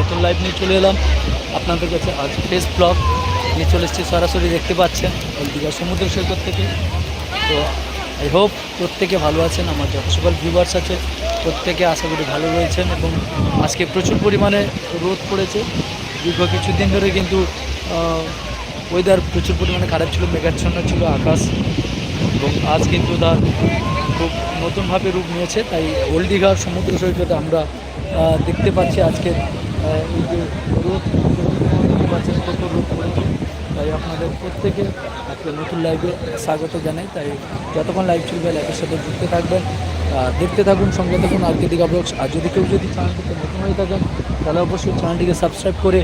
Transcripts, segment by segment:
নতুন লাইভ নিয়ে চলে এলাম। আপনাদের কাছে আজ ফেস ব্লগ নিয়ে চলে এসেছি সরাসরি, দেখতে পাচ্ছেন ওই দীঘা সমুদ্র সৈকত থেকে। তো আই হোপ প্রত্যেকে ভালো আছেন, আমার যত সকল ভিউয়ার্স আছে, প্রত্যেকে আশা করি ভালো রয়েছেন এবং আজকে প্রচুর পরিমাণে রোদ পড়েছে। দীর্ঘ কিছুদিন ধরে কিন্তু ওয়েদার প্রচুর পরিমাণে খারাপ ছিল, মেঘাচ্ছন্ন ছিল, আকাশ এবং আজ কিন্তু তার খুব নতুনভাবে রূপ নিয়েছে। তাই ওল্ড দীঘার সমুদ্র সৈকতে আমরা দেখতে পাচ্ছি আজকে এই যে রোদ পাচ্ছেন কত রোদ পড়েছে তাই আপনাদের প্রত্যেকে আজকে নতুন লাইভে স্বাগত জানাই। তাই যতক্ষণ লাইভ চলবে লাইভের সাথে যুক্ত থাকবেন। দেখতে থাকুন, সঙ্গে থাকুন আর দীঘা ব্লগস আর যদি কেউ যদি চ্যানেলটিতে নতুন হয়ে থাকেন, তাহলে অবশ্যই চ্যানেলটিকে সাবস্ক্রাইব করে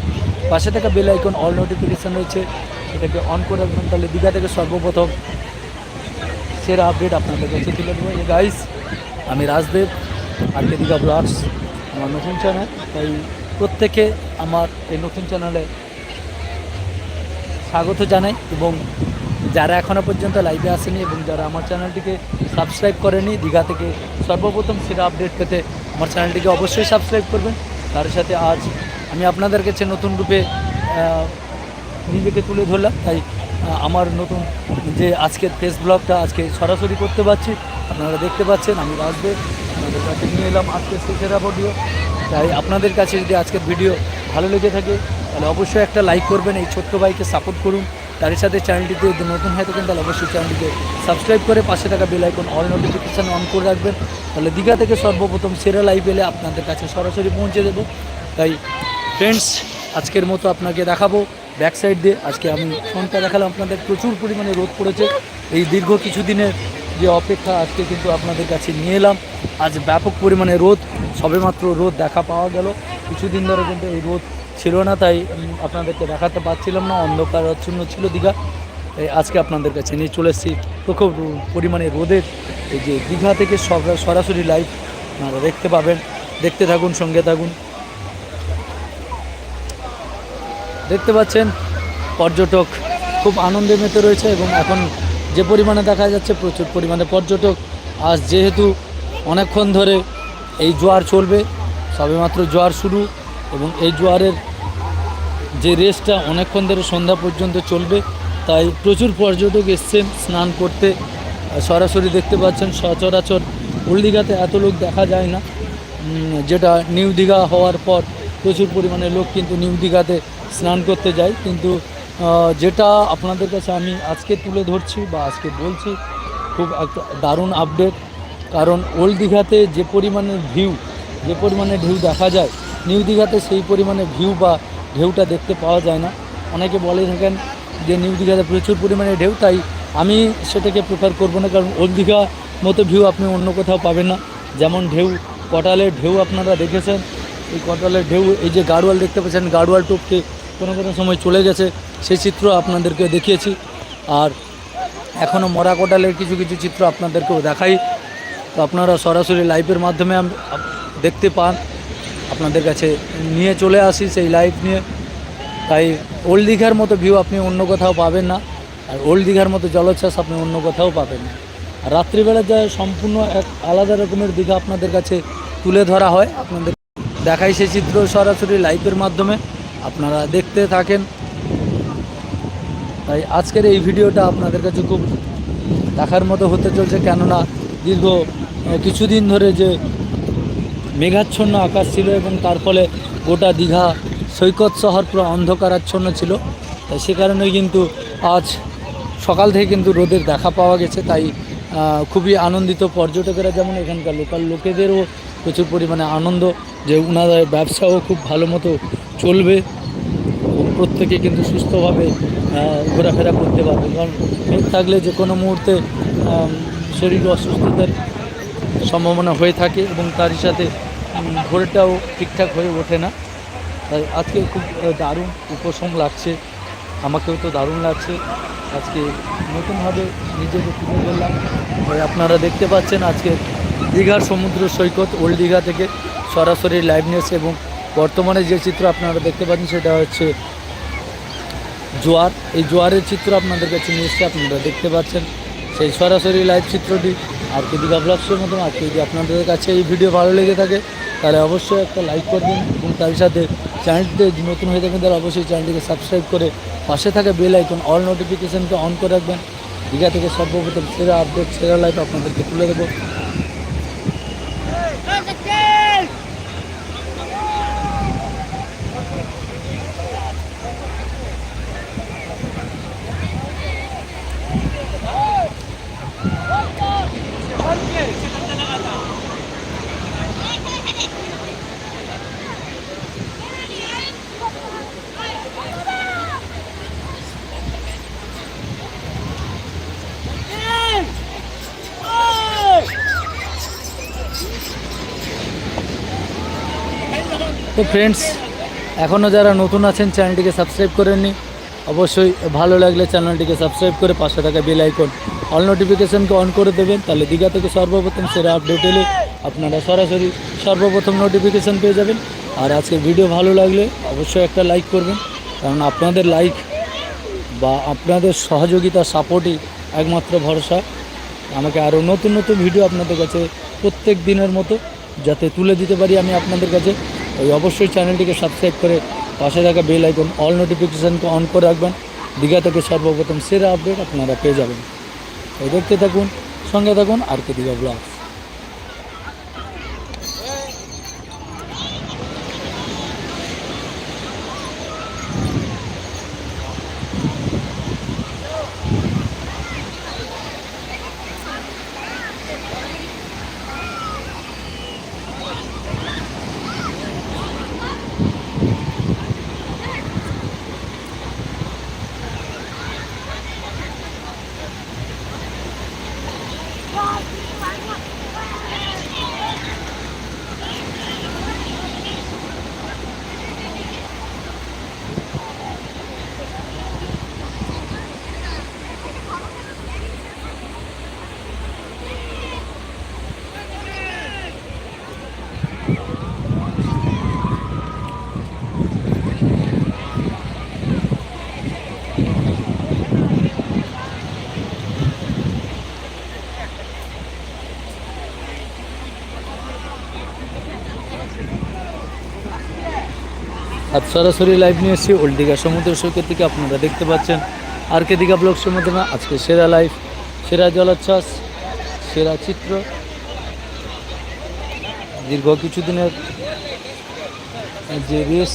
পাশে থাকা বেল আইকন অল নোটিফিকেশান রয়েছে, সেটাকে অন করে রাখবেন। তাহলে দীঘা থেকে সর্বপ্রথম সেরা আপডেট আপনাদের কাছে তুলে দেবো। এই গাইস আমি Rajdev, R K Digha vlogs আমার নতুন চ্যানেল তাই প্রত্যেকে আমার এই নতুন চ্যানেলে স্বাগত জানাই এবং যারা এখনও পর্যন্ত লাইভে আসেনি এবং যারা আমার চ্যানেলটিকে সাবস্ক্রাইব করেনি, দীঘা থেকে সর্বপ্রথম সেরা আপডেট পেতে আমার চ্যানেলটিকে অবশ্যই সাবস্ক্রাইব করবেন। তার সাথে আজ আমি আপনাদের কাছে নতুন রূপে নিজেকে তুলে ধরলাম, তাই আমার নতুন যে আজকের ফেস ব্লগটা আজকে সরাসরি করতে পারছি, আপনারা দেখতে পাচ্ছেন, আমি রাজদেব আপনাদের কাছে নিয়ে এলাম আজকে সেরা ভিডিও তাই আপনাদের কাছে যদি আজকের ভিডিও ভালো লেগে থাকে, তাহলে অবশ্যই একটা লাইক করবেন, এই ছোট্ট ভাইকে সাপোর্ট করুন। তার সাথে চ্যানেলটিতে যদি নতুন হয়ে থাকেন, তাহলে অবশ্যই চ্যানেলটিকে সাবস্ক্রাইব করে পাশে থাকা bell icon all notification on করে রাখবেন। তাহলে দীঘা থেকে সর্বপ্রথম সেরা লাইভ এলে আপনাদের কাছে সরাসরি পৌঁছে দেবো। তাই ফ্রেন্ডস আজকের মতো আপনাকে দেখাবো ব্যাক সাইড দিয়ে। আজকে আমি ফোনটা দেখালাম আপনাদের, প্রচুর পরিমাণে রোদ পড়েছে। এই দীর্ঘ কিছুদিনের যে অপেক্ষা আজকে কিন্তু আপনাদের কাছে নিয়ে এলাম। আজ ব্যাপক পরিমাণে রোদ, সবেমাত্র রোদ দেখা পাওয়া গেল। কিছুদিন ধরে কিন্তু এই রোদ ছিল না, তাই আপনাদেরকে দেখাতে পারছিলাম না অন্ধকার অন্ধকারাচ্ছন্ন ছিল দীঘা। এই আজকে আপনাদের কাছে নিয়ে চলে এসেছি প্রখর পরিমাণে রোদের এই যে দীঘা থেকে সরা- সরাসরি লাইভ আপনারা দেখতে পাবেন। দেখতে থাকুন, সঙ্গে থাকুন। দেখতে পাচ্ছেন, পর্যটক খুব আনন্দে মেতে রয়েছে এবং এখন যে পরিমাণে দেখা যাচ্ছে, প্রচুর পরিমাণে পর্যটক। আজ যেহেতু অনেকক্ষণ ধরে এই জোয়ার চলবে, সবেমাত্র জোয়ার শুরু এবং এই জোয়ারের যে রেসটা অনেকক্ষণ ধরে সন্ধ্যা পর্যন্ত চলবে, তাই প্রচুর পর্যটক এসছেন স্নান করতে। সরাসরি দেখতে পাচ্ছেন সচরাচর ওল্ড দীঘাতে এত লোক দেখা যায় না। যেটা নিউ দীঘা হওয়ার পর প্রচুর পরিমাণে লোক কিন্তু নিউ দীঘাতে স্নান করতে যায়। কিন্তু যেটা আপনাদের কাছে আমি আজকে তুলে ধরছি বা আজকে বলছি, খুব একটা দারুণ আপডেট কারণ ওল্ড দীঘাতে যে পরিমাণের ভিউ, যে পরিমাণে ঢেউ দেখা যায়, নিউ দীঘাতে সেই পরিমাণে ভিউ বা ঢেউটা দেখতে পাওয়া যায় না। অনেকে বলে থাকেন যে নিউ দীঘাতে প্রচুর পরিমাণে ঢেউ, তাই আমি সেটাকে প্রেফার করব না, কারণ ওল্ড দীঘা মতো ভিউ আপনি অন্য কোথাও পাবেন না। যেমন ঢেউ, কটালের ঢেউ আপনারা দেখেছেন। এই কটালের ঢেউ, এই যে গাড়োয়াল দেখতে পাচ্ছেন, গাড়োয়াল টোপকে কোনো কোনো সময় চলে গেছে, সেই চিত্র আপনাদেরকে দেখিয়েছি। আর এখনও মরা কোটালের কিছু কিছু চিত্র আপনাদেরকেও দেখাই। তো আপনারা সরাসরি লাইভের মাধ্যমে দেখতে পান। আপনাদের কাছে নিয়ে চলে আসি সেই লাইভ নিয়ে। তাই ওল্ড দীঘার মতো ভিউ আপনি অন্য কোথাও পাবেন না। আর ওল্ড দীঘার মতো জলোচ্ছ্বাস আপনি অন্য কোথাও পাবেন না। আর রাত্রিবেলা যা সম্পূর্ণ এক আলাদা রকমের দীঘা আপনাদের কাছে তুলে ধরা হয়। আপনাদের দেখাই সেই চিত্র সরাসরি লাইভের মাধ্যমে। আপনারা দেখতে থাকেন। তাই আজকের এই ভিডিওটা আপনাদের কাছে খুব দেখার মতো হতে চলছে। কেননা দীর্ঘ কিছুদিন ধরে যে মেঘাচ্ছন্ন আকাশ ছিল এবং তার ফলে গোটা দীঘা, সৈকত শহর পুরো অন্ধকারাচ্ছন্ন ছিল। তাই সে কারণে কিন্তু আজ সকাল থেকে কিন্তু রোদের দেখা পাওয়া গেছে। তাই খুবই আনন্দিত পর্যটকেরা যেমন এখানকার লোকাল লোকেদেরও প্রচুর পরিমাণে আনন্দ যে ওনাদের ব্যবসাও খুব ভালো মতো চলবে। প্রত্যেকে কিন্তু সুস্থভাবে ঘোরাফেরা করতে পারবে। কারণ থাকলে যে কোনো মুহূর্তে শরীর অসুস্থতার সম্ভাবনা হয়ে থাকে এবং তারই সাথে উম, ভোরটাও ঠিকঠাক হয়ে ওঠে না। তাই আজকে খুব দারুণ উপশম লাগছে। আমাকেও তো দারুণ লাগছে। আজকে নতুনভাবে নিজেকে তুলে ধরলাম। আপনারা দেখতে পাচ্ছেন আজকে দীঘার সমুদ্র সৈকত ওল্ড দীঘা থেকে সরাসরি লাইভ নিয়েছে এবং বর্তমানে যে চিত্র আপনারা দেখতে পাচ্ছেন সেটা হচ্ছে জোয়ার। এই জোয়ারের চিত্র আপনাদের কাছে নিয়ে এসছে আপনারা দেখতে পাচ্ছেন। সেই সরাসরি লাইভ চিত্রটি আর কেদি দীঘা ব্লগসের মতন, আর যদি আপনাদের কাছে এই ভিডিও ভালো লেগে থাকে, তাহলে অবশ্যই একটা লাইক করবেন এবং তার সাথে চ্যানেলটিতে নতুন হয়ে থাকেন তারা অবশ্যই চ্যানেলটিকে সাবস্ক্রাইব করে পাশে থাকে বেল আইকন অল নোটিফিকেশানকে অন করে রাখবেন। দীঘা থেকে সর্বপ্রথম সেরা আপডেট সেরা লাইফ আপনাদেরকে তুলে দেবো তো ফ্রেন্ডস এখনও যারা নতুন আছেন চ্যানেলটিকে সাবস্ক্রাইব করেননি, অবশ্যই ভালো লাগলে চ্যানেলটিকে সাবস্ক্রাইব করে পাশে থাকা বেল আইকন অল নোটিফিকেশানকে অন করে দেবেন, তাহলে দীঘা থেকে সর্বপ্রথম সেরা আপডেট এলে আপনারা সরাসরি সর্বপ্রথম নোটিফিকেশান পেয়ে যাবেন। আর আজকে ভিডিও ভালো লাগলে অবশ্যই একটা লাইক করবেন, কারণ আপনাদের লাইক বা আপনাদের সহযোগিতা সাপোর্টই একমাত্র ভরসা। আমাকে আরও নতুন নতুন ভিডিও আপনাদের কাছে প্রত্যেক দিনের মতো, যাতে তুলে দিতে পারি আমি আপনাদের কাছে। ওই অবশ্যই চ্যানেলটিকে সাবস্ক্রাইব করে পাশে থাকা বেল আইকন অল নোটিফিকেশানকে অন করে রাখবেন। দীঘা থেকে সর্বপ্রথম সেরা আপডেট আপনারা পেয়ে যাবেন। তো দেখতে থাকুন, সঙ্গে থাকুন আর কে দীঘা ব্লগ আর সরাসরি লাইভ নিয়ে এসেছি ওল্ড সমুদ্র সৈকত থেকে আপনারা দেখতে পাচ্ছেন আর কে দীঘা সমুদ্র না, আজকে সেরা লাইভ সেরা জলোচ্ছ্বাস, সেরা চিত্র। দীর্ঘ কিছুদিনের যে রেস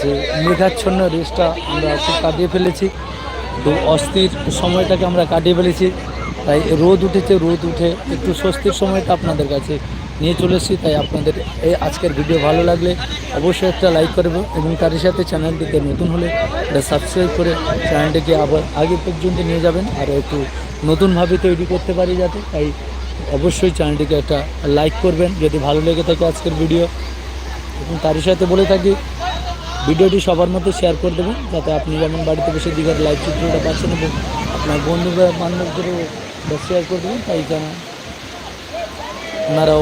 যে মেঘাচ্ছন্ন রেসটা আমরা কাটিয়ে ফেলেছি। তো অস্থির সময়টাকে আমরা কাটিয়ে ফেলেছি। তাই রোদ উঠেছে, রোদ উঠে একটু স্বস্তির সময়টা আপনাদের কাছে নিয়ে চলে এসেছি, তাই আপনাদের এই আজকের ভিডিও ভালো লাগলে অবশ্যই একটা লাইক করবে এবং তারই সাথে চ্যানেলটিতে নতুন হলে এটা সাবস্ক্রাইব করে চ্যানেলটিকে আবার আগে পর্যন্ত নিয়ে যাবেন আর একটু নতুনভাবে তৈরি করতে পারি যাতে, তাই অবশ্যই চ্যানেলটিকে একটা লাইক করবেন যদি ভালো লেগে থাকে আজকের ভিডিও। এবং তারই সাথে বলে থাকি, ভিডিওটি সবার মধ্যে শেয়ার করে দেবেন, যাতে আপনি যেমন বাড়িতে বসে দীঘার লাইভ চিত্রটা পাচ্ছেন এবং আপনার বন্ধু বা বান্ধবদেরও শেয়ার করে দেবেন, তাই যেন আহ,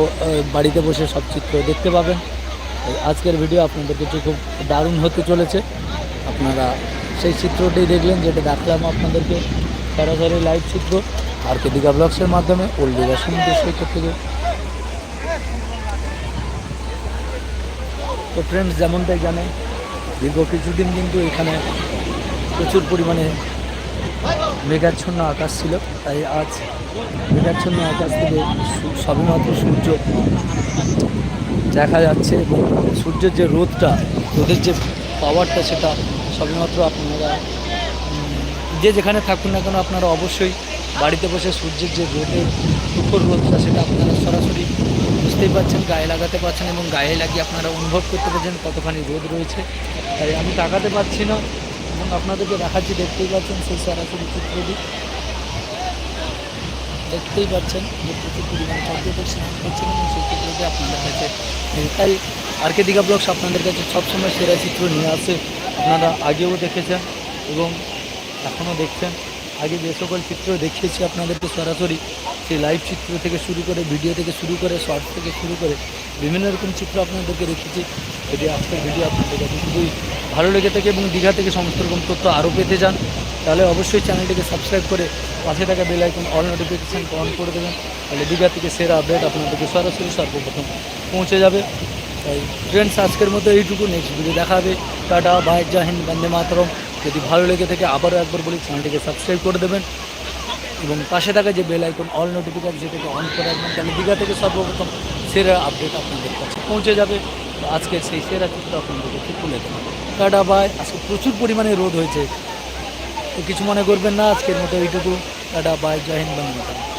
বাড়িতে বসে সব চিত্র দেখতে পাবেন। আজকের ভিডিও আপনাদের কিছু খুব দারুণ হতে চলেছে আপনারা সেই চিত্রটি দেখলেন যেটা দেখালাম আপনাদেরকে। সরাসরি লাইভ চিত্র আর কে দীঘা ব্লগসের মাধ্যমে ওল্ড দীঘা সমুদ্র সৈকত থেকে। তো ফ্রেন্ডস যেমনটাই জানে দীর্ঘ কিছুদিন কিন্তু এখানে প্রচুর পরিমাণে মেঘাচ্ছন্ন আকাশ ছিল, তাই আজ মেঘাচ্ছন্ন আকাশ থেকে সবেমাত্র সূর্য দেখা যাচ্ছে এবং সূর্যের যে রোদটা, রোদের যে পাওয়ারটা সেটা সবেমাত্র আপনারা যে যেখানে থাকুন না কেন আপনারা অবশ্যই বাড়িতে বসে সূর্যের যে রোদের উপর রোদটা সেটা আপনারা সরাসরি বুঝতেই পারছেন, গায়ে লাগাতে পারছেন এবং গায়ে লাগিয়ে আপনারা অনুভব করতে পারছেন কতখানি রোদ রয়েছে। তাই আমি তাকাতে পারছি না। এবং আপনাদেরকে দেখাচ্ছি, দেখতেই পাচ্ছেন সেই সরাসরি চিত্রটি। দেখতেই পাচ্ছেন যে প্রচুর পরিমাণে করছেন এবং সেই চিত্রটি আপনাদের কাছে তাই আর কে দীঘা ব্লগস আপনাদের কাছে সবসময় সেরা চিত্র নিয়ে আসে। আপনারা আগেও দেখেছেন এবং এখনও দেখছেন। আগে যে সকল চিত্র দেখিয়েছি আপনাদেরকে সরাসরি, সেই লাইভ চিত্র থেকে শুরু করে ভিডিও থেকে শুরু করে শর্ট থেকে শুরু করে, বিভিন্ন রকম চিত্র আপনাদেরকে রেখেছি। এটি আজকের ভিডিও আপনাদের কাছে খুবই ভালো লেগে থাকে এবং দীঘা থেকে সমস্ত রকম তথ্য আরও পেতে চান, তাহলে অবশ্যই চ্যানেলটিকে সাবস্ক্রাইব করে পাশে থাকা bell icon all notification on করে দেবেন। তাহলে দীঘা থেকে সেরা আপডেট আপনাদেরকে সরাসরি সর্বপ্রথম পৌঁছে যাবে। তাই ফ্রেন্ডস আজকের মতো এইটুকু। নেক্সট ভিডিও দেখা হবে। টাটা বাই জাহিন বন্দে মাতরম। যদি ভালো লেগে থাকে, আবারও একবার বলি, চ্যানেলটিকে সাবস্ক্রাইব করে দেবেন। এবং পাশে থাকা যে বেল আইকন অল নোটিফিকেশন সেটাকে অন করে রাখবেন। তাহলে দীঘা থেকে সর্বপ্রথম সেরা আপডেট আপনাদের কাছে পৌঁছে যাবে। আজকে সেই সেরা চিত্র আপনাদের কাছে তুলে দেবেন টাটা বাই আজকে প্রচুর পরিমাণে রোদ হয়েছে। তো কিছু মনে করবেন না, আজকের মতো এইটুকু। টাটা বাই জয় হিন্দ মাতরম